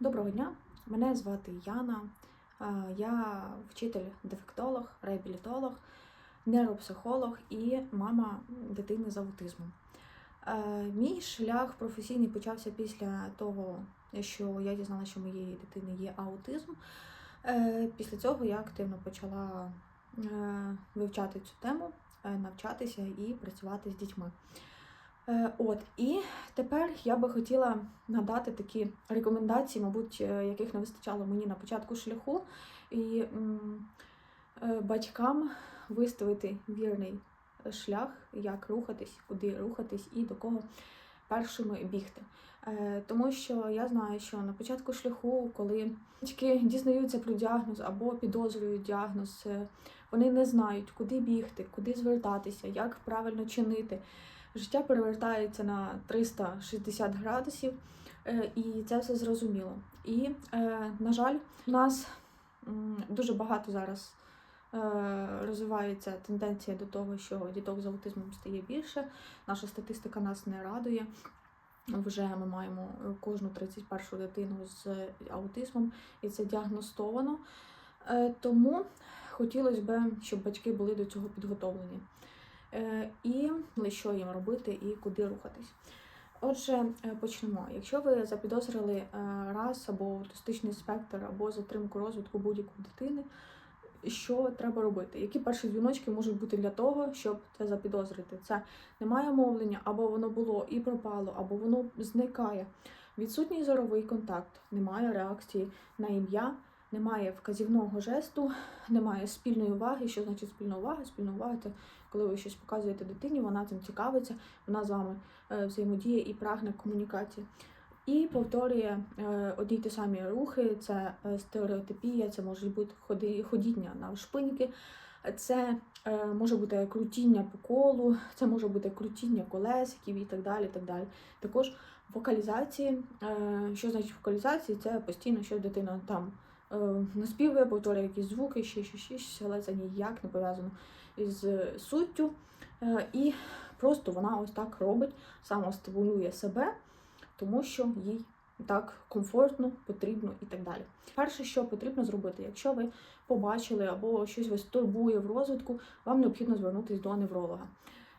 Доброго дня, мене звати Яна. Я вчитель-дефектолог, реабілітолог, нейропсихолог і мама дитини з аутизмом. Мій шлях професійний почався після того, що я дізналася, що моєї дитини є аутизм. Е, Після цього я активно почала е, вивчати цю тему, е, навчатися і працювати з дітьми. Е, От і тепер я би хотіла надати такі рекомендації, мабуть, е, яких не вистачало мені на початку шляху, і е, батькам виставити вірний шлях, як рухатись, куди рухатись і до кого першими бігти. Тому що я знаю, що на початку шляху, коли батьки дізнаються про діагноз або підозрюють діагноз, вони не знають, куди бігти, куди звертатися, як правильно чинити життя перевертається на 360 градусів, е, і це все зрозуміло. І, е, на жаль, у нас дуже багато зараз е, розвивається тенденція до того, що діток з аутизмом стає більше. Наша статистика нас не радує. Вже ми маємо кожну 31 дитину з аутизмом, і це діагностовано. Тому хотілося б, щоб батьки були до цього підготовлені. Е, і що їм робити і куди рухатись. Отже, е, почнемо. Якщо ви запідозрили е, раз або аутистичний спектр, або затримку розвитку будь-якої дитини, що треба робити? Які перші дзвіночки можуть бути для того, щоб це запідозрити? Це немає мовлення, або воно було і пропало, або воно зникає. Відсутній зоровий контакт, немає реакції на ім'я, немає вказівного жесту, немає спільної уваги. Що значить спільна увага? Спільна увага це коли ви щось показуєте дитині, вона цим цікавиться, вона з вами е, взаємодіє і прагне комунікації. І повторює е, одні й ті самі рухи, це е, стереотипія, це може бути ходи, ходіння на шпиньки, це може бути крутіння по колу, це може бути крутіння колесиків і так далі. так далі. Також вокалізації. Що значить вокалізації? Це постійно, що дитина там наспівує, повторює якісь звуки, ще, ще, ще, ще, але це ніяк не пов'язано із суттю. Е, І просто вона ось так робить, самостимулює себе, тому що їй так комфортно, потрібно і так далі. Перше, що потрібно зробити, якщо ви побачили або щось вас турбує в розвитку, вам необхідно звернутися до невролога.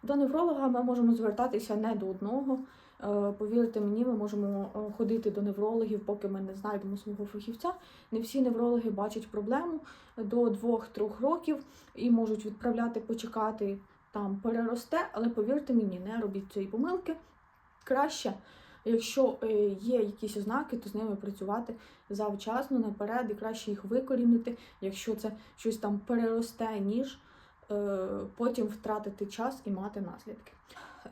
До невролога ми можемо звертатися не до одного. Е, Повірте мені, ми можемо е, ходити до неврологів, поки ми не знайдемо свого фахівця. Не всі неврологи бачать проблему до 2-3 років і можуть відправляти почекати там переросте, але повірте мені, не робіть цієї помилки. Краще, якщо е, є якісь ознаки, то з ними працювати завчасно наперед і краще їх викорінити, якщо це щось там переросте, ніж потім втратити час і мати наслідки.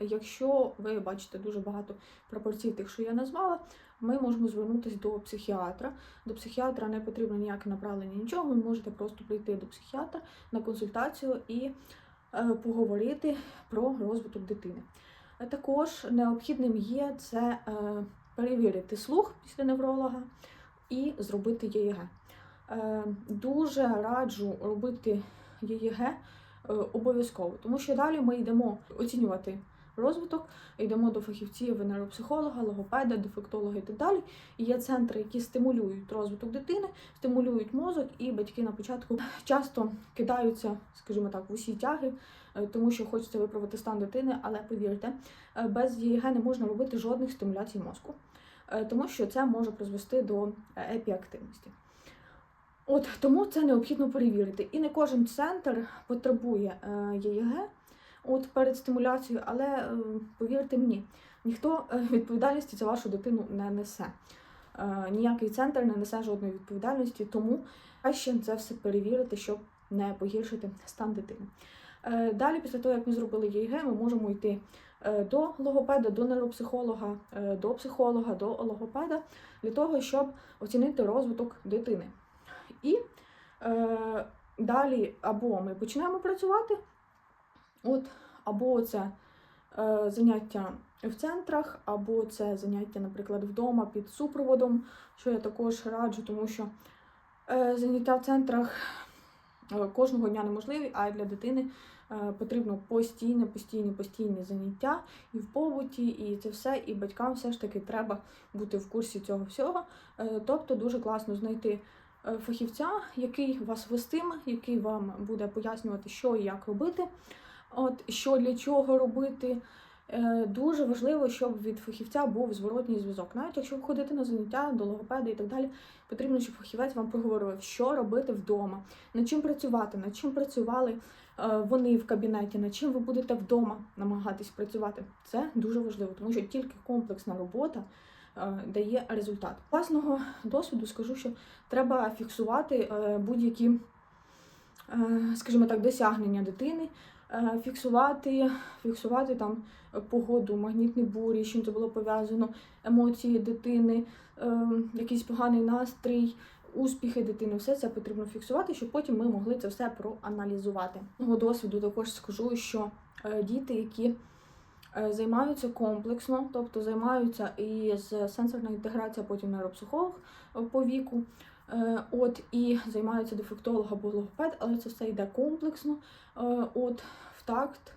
Якщо ви бачите дуже багато пропорцій тих, що я назвала, ми можемо звернутися до психіатра. До психіатра не потрібно ніяке направлення, нічого. Ви можете просто прийти до психіатра на консультацію і е, поговорити про розвиток дитини. Також необхідним є це е, перевірити слух після невролога і зробити ЄЕГ. Е, Дуже раджу робити ЄЕГ е, обов'язково, тому що далі ми йдемо оцінювати розвиток, йдемо до фахівців нейропсихолога, логопеда, дефектолога і так далі. І є центри, які стимулюють розвиток дитини, стимулюють мозок, і батьки на початку часто кидаються, скажімо так, в усі тяги, е, тому що хочеться виправити стан дитини, але повірте, е, без ЄГ не можна робити жодних стимуляцій мозку, е, тому що це може призвести до епіактивності. От тому це необхідно перевірити. І не кожен центр потребує е, ЄГ от перед стимуляцією, але е, повірте мені, ніхто е, відповідальності за вашу дитину не несе. Е, Ніякий центр не несе жодної відповідальності, тому краще це все перевірити, щоб не погіршити стан дитини. Далі, після того, як ми зробили ЄГ, ми можемо йти до логопеда, до нейропсихолога, до психолога, до логопеда для того, щоб оцінити розвиток дитини. І е, далі або ми почнемо працювати, от, або це е, заняття в центрах, або це заняття, наприклад, вдома під супроводом, що я також раджу, тому що е, заняття в центрах е, кожного дня неможливі, а для дитини Е, Потрібно постійне, постійні, постійні заняття і в побуті, і це все, і батькам все ж таки треба бути в курсі цього всього. Е, Тобто дуже класно знайти е, фахівця, який вас вестиме, який вам буде пояснювати, що і як робити, от що для чого робити. Е, Дуже важливо, щоб від фахівця був зворотній зв'язок. Навіть якщо ви ходите на заняття до логопеда і так далі, потрібно, щоб фахівець вам проговорив, що робити вдома, над чим працювати, над чим працювали е, вони в кабінеті, над чим ви будете вдома намагатись працювати. Це дуже важливо, тому що тільки комплексна робота е, дає результат. Власного досвіду скажу, що треба фіксувати будь-які, скажімо так, досягнення дитини. Е, Фіксувати, фіксувати там погоду, магнітні бурі, чим це було пов'язано, емоції дитини, е, якийсь поганий настрій, успіхи дитини, все це потрібно фіксувати, щоб потім ми могли це все проаналізувати. Мого досвіду також скажу, що е, діти, які займаються комплексно, тобто займаються і з сенсорна інтеграція, потім нейропсихолог по віку. Е, От і займаються дефектолог або логопед, але це все йде комплексно, е, от в такт,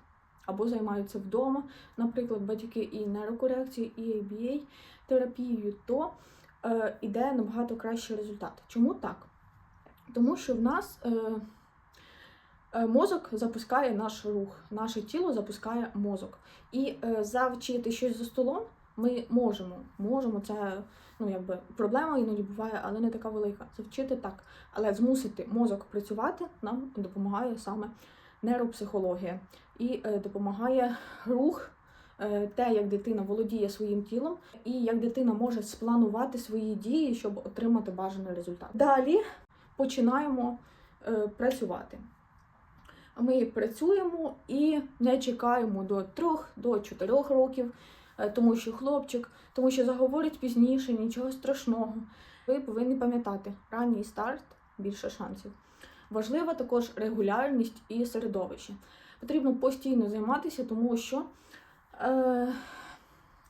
або займаються вдома, наприклад, батьки і нейрокорекції, і ABA терапією, то е, іде набагато кращий результат. Чому так? Тому що в нас е, е, мозок запускає наш рух, наше тіло запускає мозок. І е, завчити щось за столом ми можемо. Можемо, це ну, якби проблема іноді буває, але не така велика. Завчити так. Але змусити мозок працювати нам допомагає саме нейропсихологія. І е, допомагає рух е, те, як дитина володіє своїм тілом, і як дитина може спланувати свої дії, щоб отримати бажаний результат. Далі починаємо е, працювати. Ми працюємо і не чекаємо до 3 до 4 років, тому що хлопчик, тому що заговорить пізніше, нічого страшного. Ви повинні пам'ятати, ранній старт більше шансів. Важлива також регулярність і середовище. Потрібно постійно займатися, тому що е,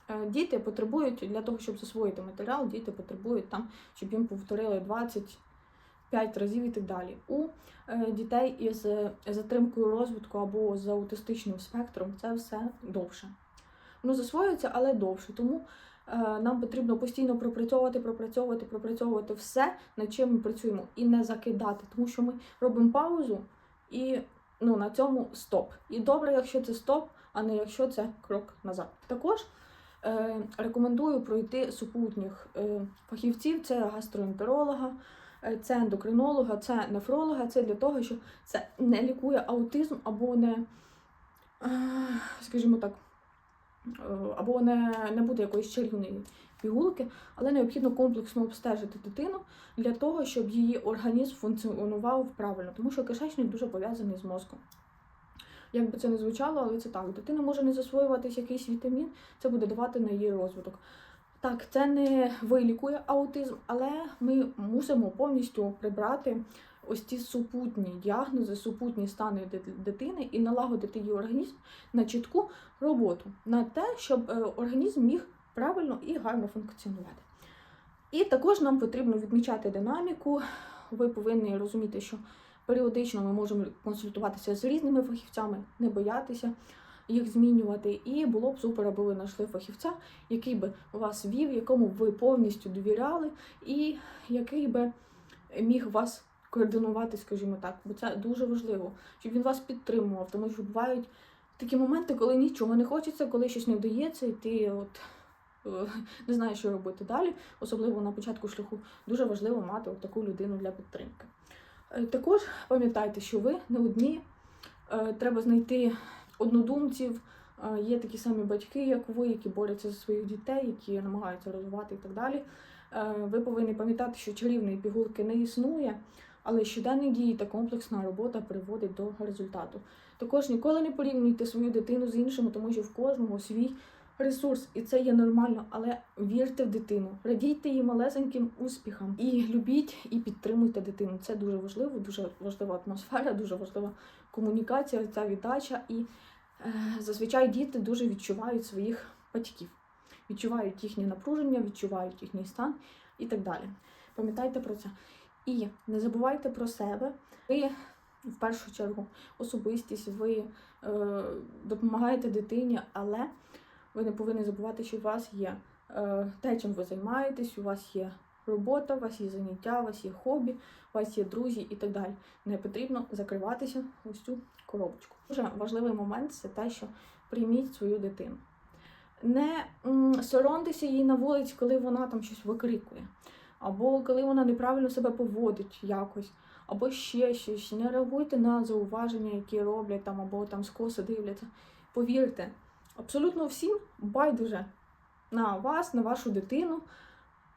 е, діти потребують для того, щоб засвоїти матеріал, діти потребують там, щоб їм повторили 25 разів і так далі. У е, дітей із е, затримкою розвитку або з аутистичним спектром це все довше. Воно засвоюється, але довше. Тому е, нам потрібно постійно пропрацьовувати, пропрацьовувати, пропрацьовувати все, над чим ми працюємо, і не закидати, тому що ми робимо паузу і ну, на цьому стоп. І добре, якщо це стоп, а не якщо це крок назад. Також е, рекомендую пройти супутніх е, фахівців: це гастроентеролога, е, це ендокринолога, це нефролога. Це для того, що це не лікує аутизм або не, е, скажімо так, або не, не буде якоїсь чарівної пігулки, але необхідно комплексно обстежити дитину для того, щоб її організм функціонував правильно, тому що кишечник дуже пов'язаний з мозком. Як би це не звучало, але це так. Дитина може не засвоюватись якийсь вітамін, це буде давати на її розвиток. Так, це не вилікує аутизм, але ми мусимо повністю прибрати ось ці супутні діагнози, супутні стани дитини і налагодити її організм на чітку роботу, на те, щоб е, організм міг правильно і гарно функціонувати. І також нам потрібно відмічати динаміку. Ви повинні розуміти, що періодично ми можемо консультуватися з різними фахівцями, не боятися їх змінювати. І було б супер, аби ви знайшли фахівця, який би вас вів, якому ви повністю довіряли, і який би міг вас координувати, скажімо так, бо це дуже важливо, щоб він вас підтримував, тому що бувають такі моменти, коли нічого не хочеться, коли щось не вдається, і ти от. е, Не знаєш, що робити далі, особливо на початку шляху. Дуже важливо мати от таку людину для підтримки. Е, Також пам'ятайте, що ви не одні. Е, Треба знайти однодумців. Є такі самі батьки, як ви, які борються за своїх дітей, які намагаються розвивати і так далі. Ви повинні пам'ятати, що чарівної пігулки не існує, але щоденні дії та комплексна робота приводить до результату. Також ніколи не порівнюйте свою дитину з іншими, тому що в кожного свій ресурс, і це є нормально, але вірте в дитину, радійте її малесеньким успіхам і любіть і підтримуйте дитину. Це дуже важливо, дуже важлива атмосфера, дуже важлива комунікація, ця віддача. І е, зазвичай діти дуже відчувають своїх батьків, відчувають їхнє напруження, відчувають їхній стан і так далі. Пам'ятайте про це. І не забувайте про себе. Ви в першу чергу особистість, ви е, допомагаєте дитині, але ви не повинні забувати, що у вас є е, те, чим ви займаєтесь, у вас є робота, у вас є заняття, у вас є хобі, у вас є друзі і так далі. Не потрібно закриватися ось цю коробочку. Дуже важливий момент це те, що прийміть свою дитину. Не соромтеся їй на вулиці, коли вона там щось викрикує, або коли вона неправильно себе поводить якось, або ще щось. Не реагуйте на зауваження, які роблять там, або там скоси дивляться. Повірте, абсолютно всім байдуже на вас, на вашу дитину,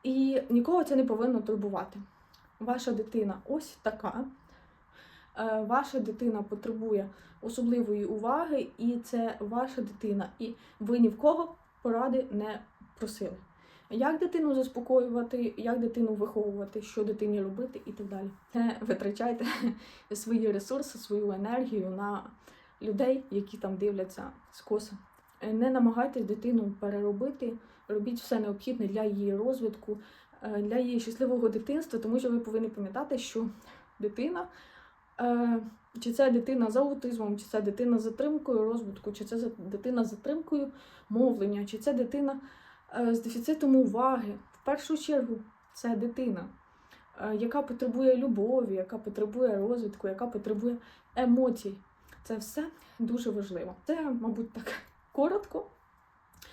і нікого це не повинно турбувати. Ваша дитина ось така. Е, Ваша дитина потребує особливої уваги, і це ваша дитина, і ви ні в кого поради не просили. Як дитину заспокоювати, як дитину виховувати, що дитині робити і так далі. Не витрачайте свої ресурси, свою енергію на людей, які там дивляться скоса. Е, Не намагайтесь дитину переробити, робіть все необхідне для її розвитку, е, для її щасливого дитинства, тому що ви повинні пам'ятати, що дитина. Е, чи це дитина з аутизмом, чи це дитина з затримкою розвитку, чи це дитина з затримкою мовлення, чи це дитина з дефіцитом уваги. В першу чергу це дитина, е, яка потребує любові, яка потребує розвитку, яка потребує емоцій. Це все дуже важливо. Це, мабуть, так коротко.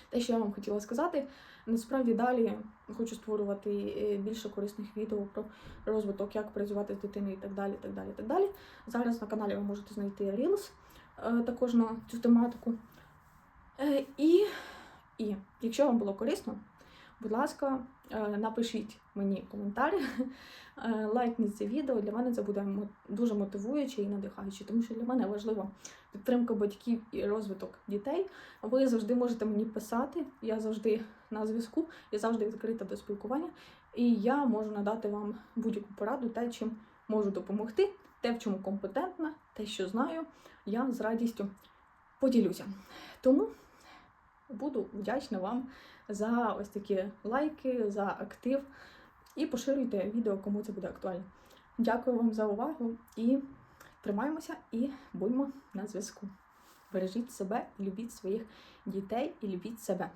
Те, що я вам хотіла сказати. Насправді далі хочу створювати е, більше корисних відео про розвиток, як працювати з дитиною і так далі. так далі, так далі. Зараз на каналі ви можете знайти Reels е, також на цю тематику. Е, І, і якщо вам було корисно, будь ласка, е, напишіть мені коментар, е, лайкніть це відео. Для мене це буде дуже мотивуюче і надихаюче, тому що для мене важлива підтримка батьків і розвиток дітей. Ви завжди можете мені писати, я завжди на зв'язку, я завжди відкрита до спілкування, і я можу надати вам будь-яку пораду, те, чим можу допомогти, те, в чому компетентна, те, що знаю, я з радістю поділюся. Тому буду вдячна вам за ось такі лайки, за актив і поширюйте відео, кому це буде актуально. Дякую вам за увагу і тримаємося і будьмо на зв'язку. Бережіть себе, любіть своїх дітей і любіть себе.